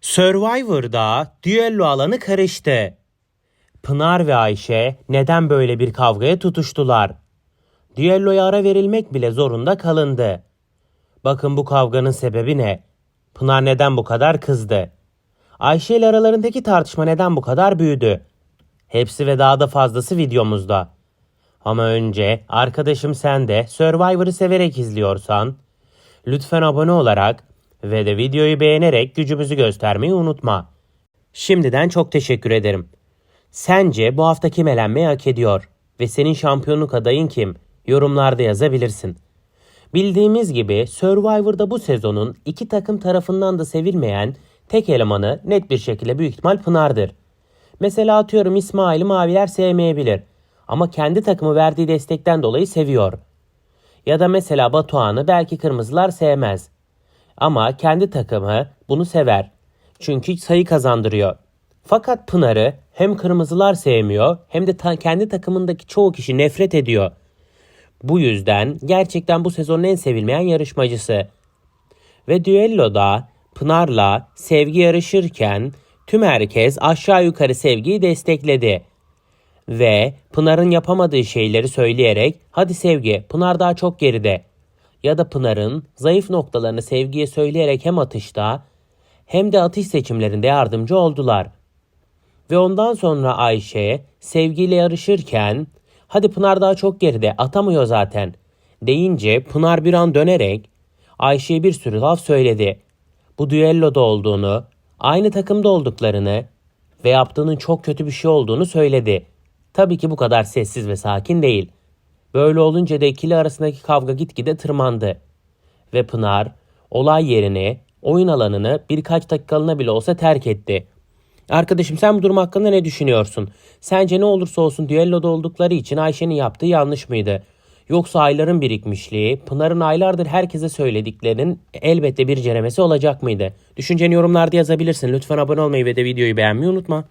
Survivor'da düello alanı karıştı. Pınar ve Ayşe neden böyle bir kavgaya tutuştular? Düelloya ara verilmek bile zorunda kalındı. Bakın bu kavganın sebebi ne? Pınar neden bu kadar kızdı? Ayşe ile aralarındaki tartışma neden bu kadar büyüdü? Hepsi ve daha da fazlası videomuzda. Ama önce arkadaşım sen de Survivor'ı severek izliyorsan lütfen abone olarak ve de videoyu beğenerek gücümüzü göstermeyi unutma. Şimdiden çok teşekkür ederim. Sence bu hafta kim elenmeyi hak ediyor? Ve senin şampiyonluk adayın kim? Yorumlarda yazabilirsin. Bildiğimiz gibi Survivor'da bu sezonun iki takım tarafından da sevilmeyen tek elemanı net bir şekilde büyük ihtimal Pınar'dır. Mesela atıyorum İsmail'i maviler sevmeyebilir ama kendi takımı verdiği destekten dolayı seviyor. Ya da mesela Batuhan'ı belki kırmızılar sevmez. Ama kendi takımı bunu sever. Çünkü sayı kazandırıyor. Fakat Pınar'ı hem kırmızılar sevmiyor hem de ta- kendi takımındaki çoğu kişi nefret ediyor. Bu yüzden gerçekten bu sezonun en sevilmeyen yarışmacısı. Ve düelloda Pınar'la Sevgi yarışırken tüm herkes aşağı yukarı Sevgi'yi destekledi. Ve Pınar'ın yapamadığı şeyleri söyleyerek hadi Sevgi Pınar daha çok geride. Ya da Pınar'ın zayıf noktalarını Sevgi'ye söyleyerek hem atışta hem de atış seçimlerinde yardımcı oldular. Ve ondan sonra Ayşe sevgiyle yarışırken hadi Pınar daha çok geride atamıyor zaten deyince Pınar bir an dönerek Ayşe'ye bir sürü laf söyledi. Bu düelloda olduğunu, aynı takımda olduklarını ve yaptığının çok kötü bir şey olduğunu söyledi. Tabii ki bu kadar sessiz ve sakin değil. Böyle olunca da ikili arasındaki kavga gitgide tırmandı. Ve Pınar olay yerini, oyun alanını birkaç dakikalığına bile olsa terk etti. Arkadaşım sen bu durum hakkında ne düşünüyorsun? Sence ne olursa olsun düelloda oldukları için Ayşe'nin yaptığı yanlış mıydı? Yoksa ayların birikmişliği, Pınar'ın aylardır herkese söylediklerinin elbette bir ceremesi olacak mıydı? Düşünceni yorumlarda yazabilirsin. Lütfen abone olmayı ve de videoyu beğenmeyi unutma.